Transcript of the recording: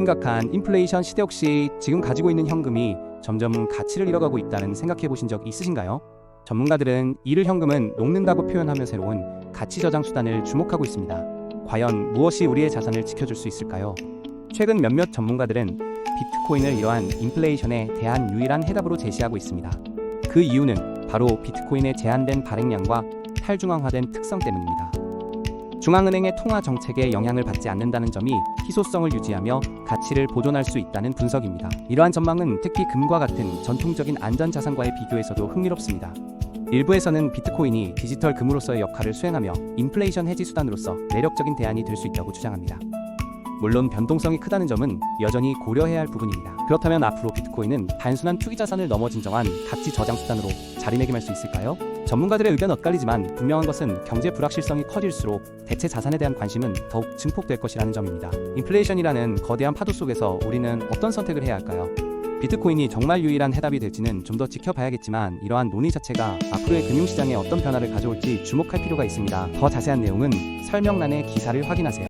심각한 인플레이션 시대 혹시 지금 가지고 있는 현금이 점점 가치를 잃어가고 있다는 생각해 보신 적 있으신가요? 전문가들은 이를 현금은 녹는다고 표현하며 새로운 가치 저장 수단을 주목하고 있습니다. 과연 무엇이 우리의 자산을 지켜줄 수 있을까요? 최근 몇몇 전문가들은 비트코인을 이러한 인플레이션에 대한 유일한 해답으로 제시하고 있습니다. 그 이유는 바로 비트코인의 제한된 발행량과 탈중앙화된 특성 때문입니다. 중앙은행의 통화 정책에 영향을 받지 않는다는 점이 희소성을 유지하며 가치를 보존할 수 있다는 분석입니다. 이러한 전망은 특히 금과 같은 전통적인 안전 자산과의 비교에서도 흥미롭습니다. 일부에서는 비트코인이 디지털 금으로서의 역할을 수행하며 인플레이션 해지 수단으로서 매력적인 대안이 될 수 있다고 주장합니다. 물론 변동성이 크다는 점은 여전히 고려해야 할 부분입니다. 그렇다면 앞으로 비트코인은 단순한 투기 자산을 넘어 진정한 가치 저장 수단으로 자리매김할 수 있을까요? 전문가들의 의견 엇갈리지만 분명한 것은 경제 불확실성이 커질수록 대체 자산에 대한 관심은 더욱 증폭될 것이라는 점입니다. 인플레이션이라는 거대한 파도 속에서 우리는 어떤 선택을 해야 할까요? 비트코인이 정말 유일한 해답이 될지는 좀 더 지켜봐야겠지만 이러한 논의 자체가 앞으로의 금융시장에 어떤 변화를 가져올지 주목할 필요가 있습니다. 더 자세한 내용은 설명란의 기사를 확인하세요.